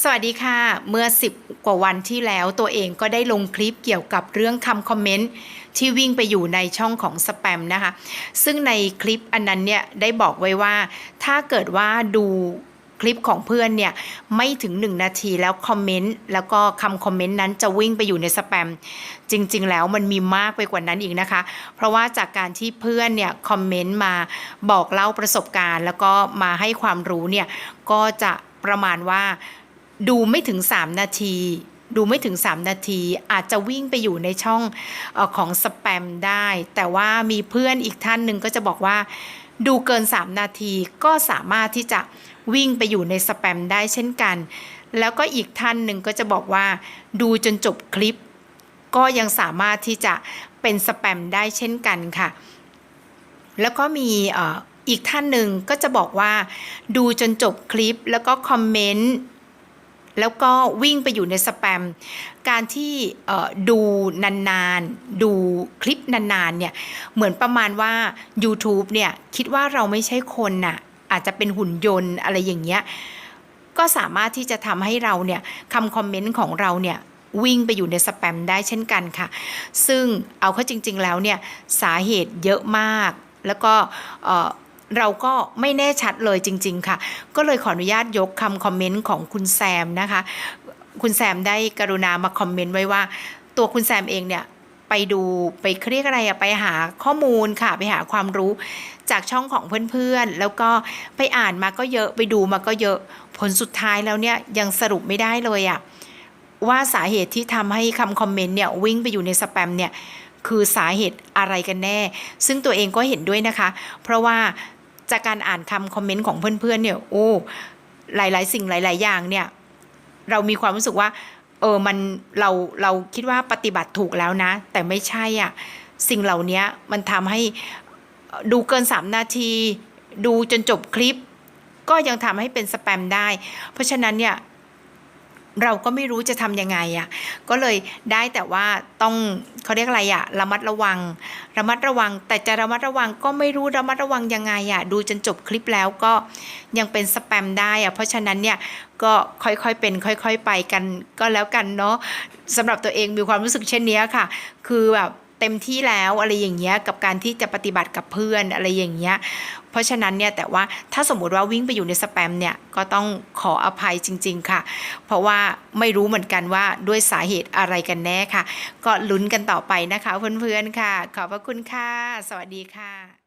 สวัสดีค่ะ เมื่อ 10 กว่าวันที่แล้วตัวเองก็ได้ลงคลิปเกี่ยวกับเรื่องคำคอมเมนต์ที่วิ่งไปอยู่ในช่องของสแปมนะคะ ซึ่งในคลิปอันนั้นเนี่ยได้บอกไว้ว่า ถ้าเกิดว่าดูคลิปของเพื่อนเนี่ยไม่ถึง 1 นาทีแล้วคอมเมนต์แล้วก็คำคอมเมนต์นั้นจะวิ่งไปอยู่ในสแปม จริง ๆ แล้วมันมีมากไปกว่านั้นอีกนะคะ เพราะว่าจากการที่เพื่อนเนี่ยคอมเมนต์มาบอกเล่าประสบการณ์ แล้วก็มาให้ความรู้เนี่ยก็จะประมาณว่า ดูไม่ถึง 3 นาที ดูไม่ถึง 3 นาที อาจจะวิ่งไปอยู่ในช่องอของสแปมได้ แต่ว่ามีเพื่อนอีกท่านหนึ่งก็จะบอกว่า ดูเกิน 3 นาทีก็สามารถที่จะวิ่งไปอยู่ในสแปมได้เช่นกัน แล้วก็อีกท่านหนึ่งก็จะบอกว่า ดูจนจบคลิป ก็ยังสามารถที่จะเป็นสแปมได้เช่นกันค่ะ แล้วก็มีอีกท่านหนึ่งก็จะบอกว่า ดูจนจบคลิปแล้วก็คอมเมนต์ แล้วก็วิ่งไปอยู่ในสแปม การที่ดูนานๆ ดูคลิปนานๆ เนี่ย เหมือนประมาณว่า YouTube เนี่ย คิดว่าเราไม่ใช่คนน่ะ อาจจะเป็นหุ่นยนต์อะไรอย่างเงี้ย ก็สามารถที่จะทำให้เราเนี่ยคำคอมเมนต์ของเราเนี่ยวิ่งไปอยู่ในสแปมได้เช่นกันค่ะ ซึ่งเอาเข้าจริง ๆ แล้วเนี่ย สาเหตุเยอะมาก แล้วก็ เราก็ไม่แน่ชัดเลยจริง ๆ ค่ะ ก็เลยขออนุญาตยกคำคอมเมนต์ของคุณแซมนะคะ คุณแซมได้กรุณามาคอมเมนต์ไว้ว่า ตัวคุณแซมเองเนี่ยไปดูไปเครียกอะไรอะไปหาข้อมูลค่ะไปหาความรู้จากช่องของเพื่อนๆ แล้วก็ไปอ่านมาก็เยอะไปดูมาก็เยอะผลสุดท้ายแล้วเนี่ยยังสรุปไม่ได้เลยอะว่าสาเหตุที่ทำให้คำคอมเมนต์เนี่ยวิ่งไปอยู่ในสแปมเนี่ยคือสาเหตุอะไรกันแน่ ซึ่งตัวเองก็เห็นด้วยนะคะ เพราะว่า จากการอ่านคำคอมเมนต์ของเพื่อนๆเนี่ยโอ้หลาย ๆ สิ่งหลาย ๆ อย่างเนี่ยเรามีความรู้สึกว่าเออมันเราเราคิดว่าปฏิบัติถูกแล้วนะ แต่ไม่ใช่อะสิ่งเหล่านี้มันทำให้ดูเกิน 3 นาที ดูจนจบคลิป ก็ยังทำให้เป็นสแปมได้ เพราะฉะนั้นเนี่ย เราก็ไม่รู้จะทำยังไงอะ่ะก็เลยได้แต่ว่าต้องเขาเรียกอะไรอะ่ะระมัดระวัง ระมัดระวัง แต่จะระมัดระวังก็ไม่รู้ระมัดระวังยังไงอะ่ะดูจนจบคลิปแล้วก็ยังเป็นสแปมได้อะ่ะเพราะฉะนั้นเนี่ยก็ค่อยๆเป็น ค่อย ๆ ไปกันก็แล้วกันเนาะสำหรับตัวเองมีความรู้สึกเช่นนี้ค่ะ คือแบบ เต็มที่แล้วอะไรอย่างเงี้ยกับการที่จะปฏิบัติกับเพื่อนอะไรอย่างเงี้ยเพราะฉะนั้นเนี่ยแต่ว่าถ้าสมมุติว่าวิ่งไปอยู่ในสแปมเนี่ยก็ต้องขออภัยจริง ๆค่ะ เพราะว่าไม่รู้เหมือนกันว่าด้วยสาเหตุอะไรกันแน่ค่ะ ก็ลุ้นกันต่อไปนะคะเพื่อนๆค่ะ ขอบพระคุณค่ะ สวัสดีค่ะ